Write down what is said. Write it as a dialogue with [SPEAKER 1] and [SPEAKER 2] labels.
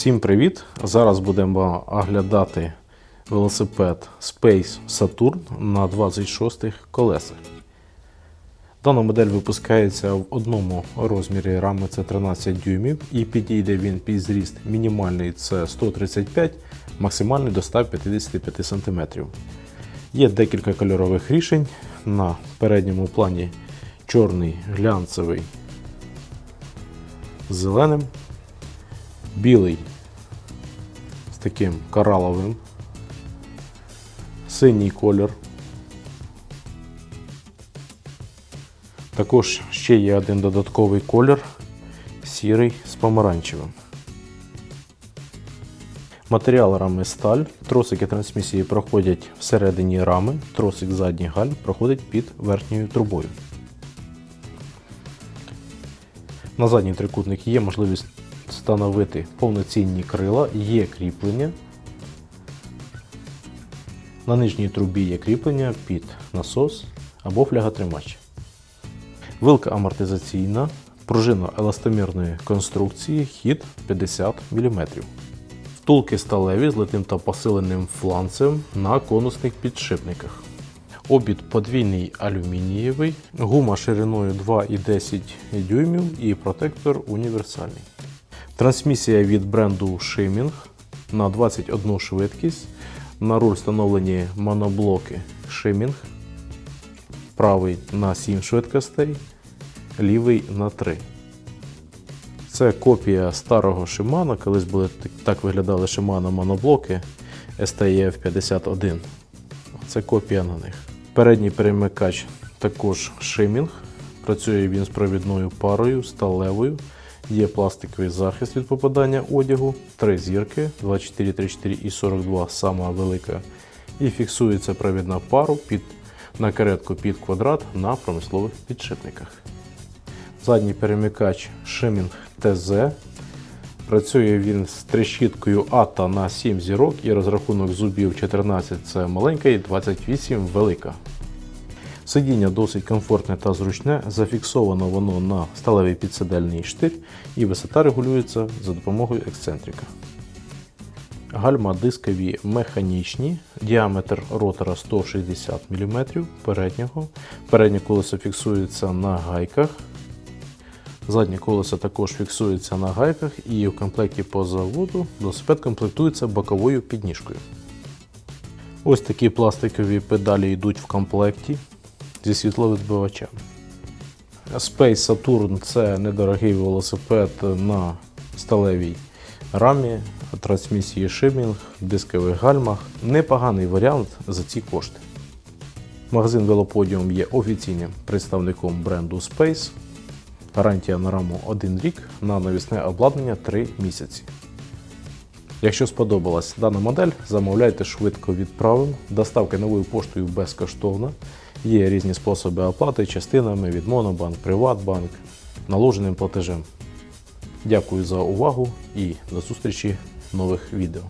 [SPEAKER 1] Всім привіт! Зараз будемо оглядати велосипед Space Saturn на 26 колесах. Дана модель випускається в одному розмірі рами це 13 дюймів і підійде він під зріст мінімальний це 135, максимальний до 155 см. Є декілька кольорових рішень. На передньому плані чорний глянцевий зеленим, білий таким кораловим, синій колір. Також ще є один додатковий колір сірий з помаранчевим. Матеріал рами сталь, тросики трансмісії проходять всередині рами, тросик задніх гальм проходить під верхньою трубою. На задній трикутник є можливість встановити повноцінні крила, є кріплення. На нижній трубі є кріплення під насос або фляготримач. Вилка амортизаційна, пружина еластомірної конструкції, хід 50 мм. Втулки сталеві з литим та посиленим фланцем на конусних підшипниках. Обід подвійний алюмінієвий, гума шириною 2,10 дюймів і протектор універсальний. Трансмісія від бренду Shiming на 21 швидкість. На руль встановлені моноблоки Shiming. Правий на 7 швидкостей, лівий на 3. Це копія старого Shimano. Колись були так виглядали Shimano моноблоки STF 51. Це копія на них. Передній перемикач також Shiming. Працює він з провідною парою, сталевою. Є пластиковий захист від попадання одягу, три зірки 24, 34 і 42 сама велика. І фіксується провідна пару під накеретку під квадрат на промислових підшипниках. Задній перемикач Shiming TZ. Працює він з трещіткою ATA на 7 зірок і розрахунок зубів 14 це маленька і 28 велика. Сидіння досить комфортне та зручне, зафіксовано воно на сталевий підсидельний штир і висота регулюється за допомогою ексцентрика. Гальма дискові механічні, діаметр ротора 160 мм переднього. Переднє колесо фіксується на гайках. Заднє колесо також фіксується на гайках і в комплекті по заводу велосипед комплектується боковою підніжкою. Ось такі пластикові педалі йдуть в комплекті зі світловідбивачем. Space Saturn це недорогий велосипед на сталевій рамі, трансмісії Shiming, дискових гальмах. Непоганий варіант за ці кошти. Магазин Велоподіум є офіційним представником бренду Space. Гарантія на раму 1 рік, на навісне обладнання 3 місяці. Якщо сподобалась дана модель, замовляйте швидко відправимо. Доставка новою поштою безкоштовна. Є різні способи оплати частинами від Монобанк, Приватбанк, наложеним платежем. Дякую за увагу і до зустрічі в нових відео.